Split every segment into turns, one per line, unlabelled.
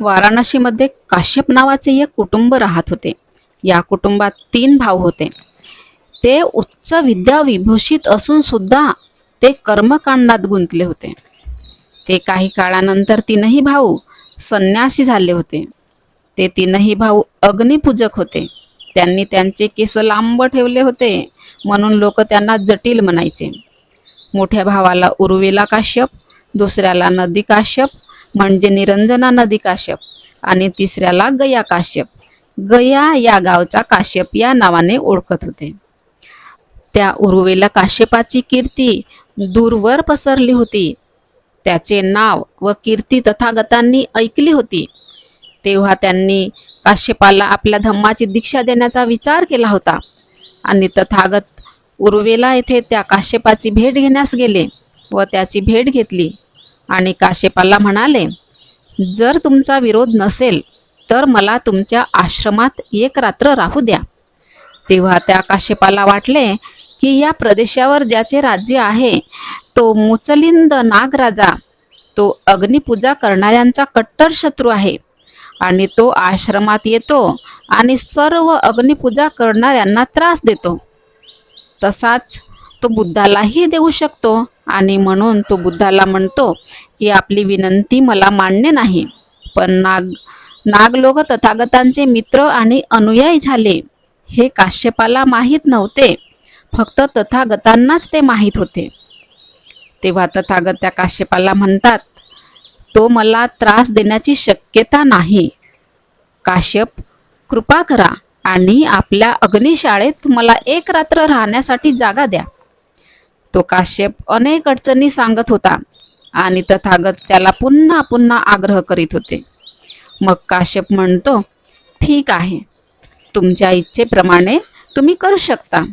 वाराणसीमध्ये काश्यप नावाचे एक कुटुंब राहत होते. या कुटुंबात तीन भाऊ होते. ते उच्च विद्या विभूषित असून सुद्धा ते कर्मकांडात गुंतले होते. ते काही काळानंतर तीनही भाऊ संन्यासी झाले होते. ते तीनही भाऊ अग्निपूजक होते. त्यांनी त्यांचे केस लांब ठेवले होते म्हणून लोक त्यांना जटिल म्हणायचे. मोठ्या भावाला उर्विला काश्यप दुसऱ्याला नदी काश्यप म्हणजे निरंजना नदी काश्यप आणि तिसऱ्याला गया काश्यप. गया या गावचा काश्यप या नावाने ओळखत होते. त्या उर्वेला काश्यपाची कीर्ती दूरवर पसरली होती. त्याचे नाव व कीर्ती तथागतांनी ऐकली होती. तेव्हा त्यांनी काश्यपाला आपल्या धम्माची दीक्षा देण्याचा विचार केला होता आणि तथागत उर्वेला येथे त्या काश्यपाची भेट घेण्यास गेले व त्याची भेट घेतली. आणि काशेपाला म्हणाले जर तुमचा विरोध नसेल तर मला तुमच्या आश्रमात एक रात्र राहू द्या. तेव्हा त्या काशेपाला वाटले की या प्रदेशावर ज्याचे राज्य आहे तो मुचलिंद नागराजा तो अग्निपूजा करणाऱ्यांचा कट्टर शत्रू आहे आणि तो आश्रमात येतो आणि सर्व अग्निपूजा करणाऱ्यांना त्रास देतो. तसाच तो बुद्धालाही देऊ शकतो. आणि म्हणून तो बुद्धाला म्हणतो की आपली विनंती मला मान्य नाही. पण नाग नागलोक तथागतांचे मित्र आणि अनुयायी झाले. हे काश्यपाला माहीत नव्हते. फक्त तथागतांनाच ते माहीत होते. तेव्हा तथागत त्या काश्यपाला म्हणतात तो मला त्रास देण्याची शक्यता नाही. काश्यप कृपा करा आणि आपल्या अग्निशाळेत मला एक रात्र राहण्यासाठी जागा द्या. तो काश्यप अनेक अडचणी सांगत होता आणि तथागत त्याला पुन्हा पुन्हा आग्रह करीत होते. मग काश्यप म्हणतो ठीक आहे. तुमच्या इच्छेप्रमाणे तुम्ही करू शकता.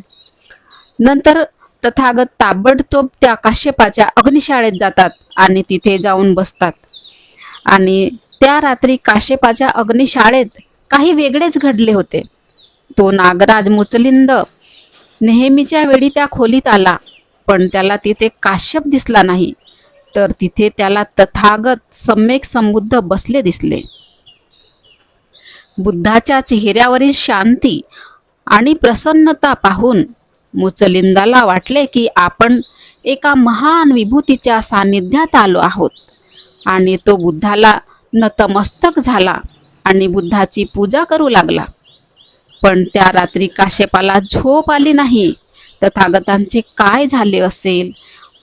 नंतर तथागत ताबडतोब त्या काश्यपाच्या अग्निशाळेत जातात आणि तिथे जाऊन बसतात. आणि त्या रात्री काश्यपाच्या अग्निशाळेत काही वेगळेच घडले होते. तो नागराज मुचलिंद नेहमीच्या वेळी त्या खोलीत आला. पण त्याला तिथे काश्यप दिसला नाही. तर तिथे त्याला तथागत सम्यक समृद्ध बसले दिसले. बुद्धाच्या चेहऱ्यावरील शांती आणि प्रसन्नता पाहून मुचलिंदाला वाटले की आपण एका महान विभूतीच्या सान्निध्यात आलो आहोत. आणि तो बुद्धाला नतमस्तक झाला आणि बुद्धाची पूजा करू लागला. पण त्या रात्री काश्यपाला झोप आली नाही. तथागतांचे काय झाले असेल?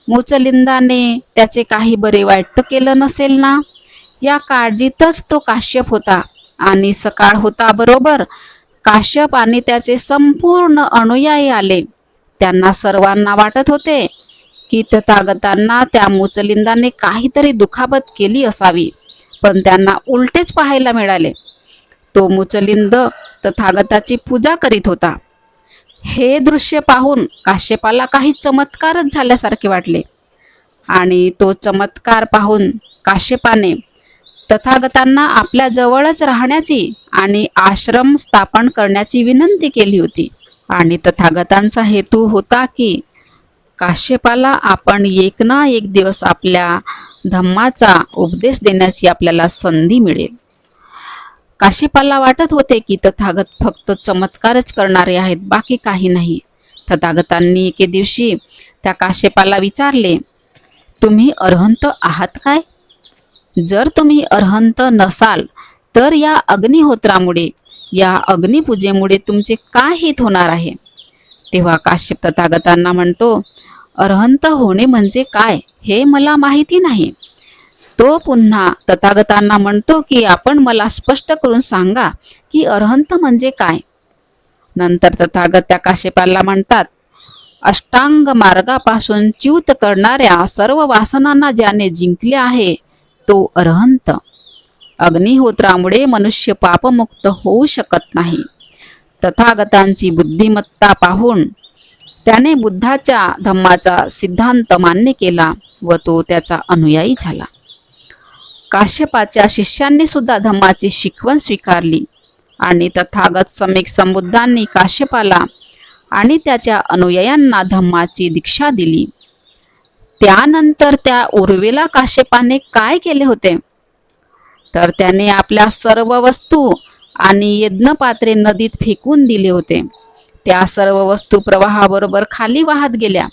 मुचलिंदाने त्याचे काही बरे वाईट तर केलं नसेल ना? या काळजीतच तो काश्यप होता आणि सकाळ होता बरोबर. काश्यप आणि त्याचे संपूर्ण अनुयायी आले. त्यांना सर्वांना वाटत होते की तथागतांना त्या मुचलिंदाने काहीतरी दुखापत केली असावी पण त्यांना उलटेच पाहायला मिळाले. तो मुचलिंद तथागताची पूजा करीत होता. हे दृश्य पाहून काश्यपाला काही चमत्कारच झाल्यासारखे वाटले. आणि तो चमत्कार पाहून काश्यपाने तथागतांना आपल्या जवळच राहण्याची आणि आश्रम स्थापन करण्याची विनंती केली होती. आणि तथागतांचा हेतू होता की काश्यपाला आपण एक ना एक दिवस आपल्या धम्माचा उपदेश देण्याची आपल्याला संधी मिळेल. काशीपाला वाटत होते की तथागत फक्त चमत्कारच करणारे आहेत बाकी काही नाही. तथागतांनी एके दिवशी त्या काशेपाला विचारले तुम्ही अर्हंत आहात काय? जर तुम्ही अर्हंत नसाल तर या अग्निहोत्रामुळे या अग्निपूजेमुळे तुमचे काय हित होणार आहे? तेव्हा काश्यप तथागतांना म्हणतो अर्हंत होणे म्हणजे काय हे मला माहिती नाही. तो पुन्हा तथागतांना म्हणतो की आपण मला स्पष्ट करून सांगा की अर्हंत म्हणजे काय? नंतर तथागत त्या काश्यपाला म्हणतात अष्टांग मार्गापासून च्युत करणाऱ्या सर्व वासनांना ज्याने जिंकले आहे तो अर्हंत. अग्निहोत्रामुळे मनुष्य पापमुक्त होऊ शकत नाही. तथागतांची बुद्धिमत्ता पाहून त्याने बुद्धाच्या धम्माचा सिद्धांत मान्य केला व तो त्याचा अनुयायी झाला. काश्यपाच्या शिष्यांनी सुद्धा धम्माची शिकवण स्वीकारली. आणि तथागत समीक संबुद्धांनी काश्यपाला आणि त्याच्या अनुयायांना धम्माची दीक्षा दिली. त्यानंतर त्या उर्वेला काश्यपाने काय केले होते? तर त्याने आपल्या सर्व वस्तू आणि यज्ञपात्रे नदीत फेकून दिले होते. त्या सर्व वस्तू प्रवाहाबरोबर खाली वाहत गेल्या.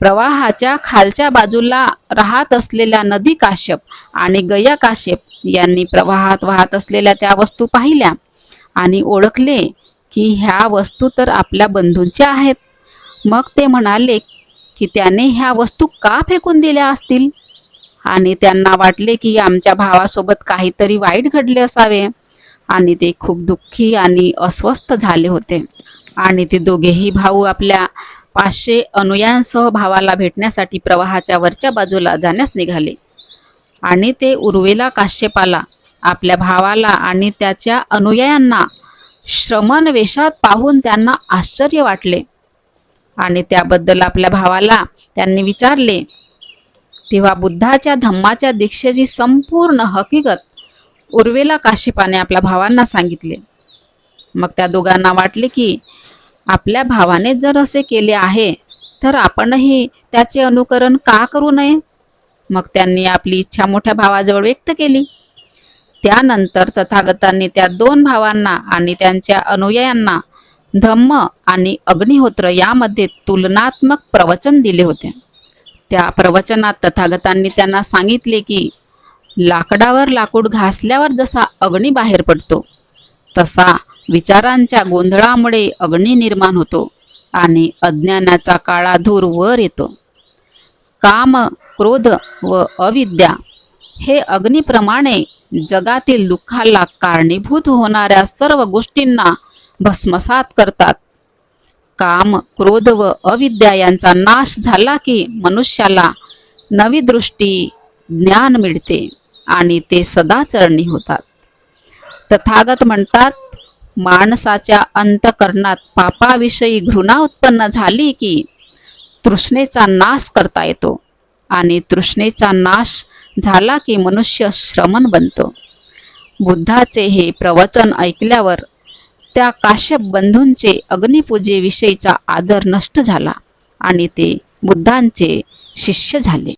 प्रवाहाच्या खालच्या बाजूला राहत असलेल्या नदी काश्यप आणि गया काश्यप यांनी प्रवाहात वाहत असलेल्या त्या वस्तू पाहिल्या आणि ओळखले की ह्या वस्तू तर आपल्या बंधूंच्या आहेत. मग ते म्हणाले की त्याने ह्या वस्तू का फेकून दिल्या असतील? आणि त्यांना वाटले की आमच्या भावासोबत काहीतरी वाईट घडले असावे. आणि ते खूप दुःखी आणि अस्वस्थ झाले होते. आणि ते दोघेही भाऊ आपल्या पाचशे अनुयायांसह भावाला भेटण्यासाठी प्रवाहाच्या वरच्या बाजूला जाण्यास निघाले. आणि ते उर्वेला काश्यपाला आपल्या भावाला आणि त्याच्या अनुयायांना श्रमण वेशात पाहून त्यांना आश्चर्य वाटले. आणि त्याबद्दल आपल्या भावाला त्यांनी विचारले तेव्हा बुद्धाच्या धम्माच्या दीक्षेची संपूर्ण हकीकत उर्वेला काशिपाने आपल्या भावांना सांगितले. मग त्या दोघांना वाटले की आपल्या भावाने जर असे केले आहे तर आपणही त्याचे अनुकरण का करू नये? मग त्यांनी आपली इच्छा मोठ्या भावाजवळ व्यक्त केली. त्यानंतर तथागतांनी त्या दोन भावांना आणि त्यांच्या अनुयायांना धम्म आणि अग्निहोत्र यामध्ये तुलनात्मक प्रवचन दिले होते. त्या प्रवचनात तथागतांनी त्यांना सांगितले की लाकडावर लाकूड घासल्यावर जसा अग्नी बाहेर पडतो तसा विचारांच्या गोंधळामुळे अग्नी निर्माण होतो आणि अज्ञानाचा काळा धूर वर येतो. काम क्रोध व अविद्या हे अग्निप्रमाणे जगातील दुःखाला कारणीभूत होणाऱ्या सर्व गोष्टींना भस्मसात करतात. काम क्रोध व अविद्या यांचा नाश झाला की मनुष्याला नवी दृष्टी ज्ञान मिळते आणि ते सदाचरणी होतात. तथागत म्हणतात माणसाच्या अंतकरणात पापाविषयी घृणा उत्पन्न झाली की तृष्णेचा नाश करता येतो आणि तृष्णेचा नाश झाला की मनुष्य श्रमण बनतो. बुद्धाचे हे प्रवचन ऐकल्यावर त्या काश्यप बंधूंचे अग्निपूजेविषयीचा आदर नष्ट झाला आणि ते बुद्धांचे शिष्य झाले.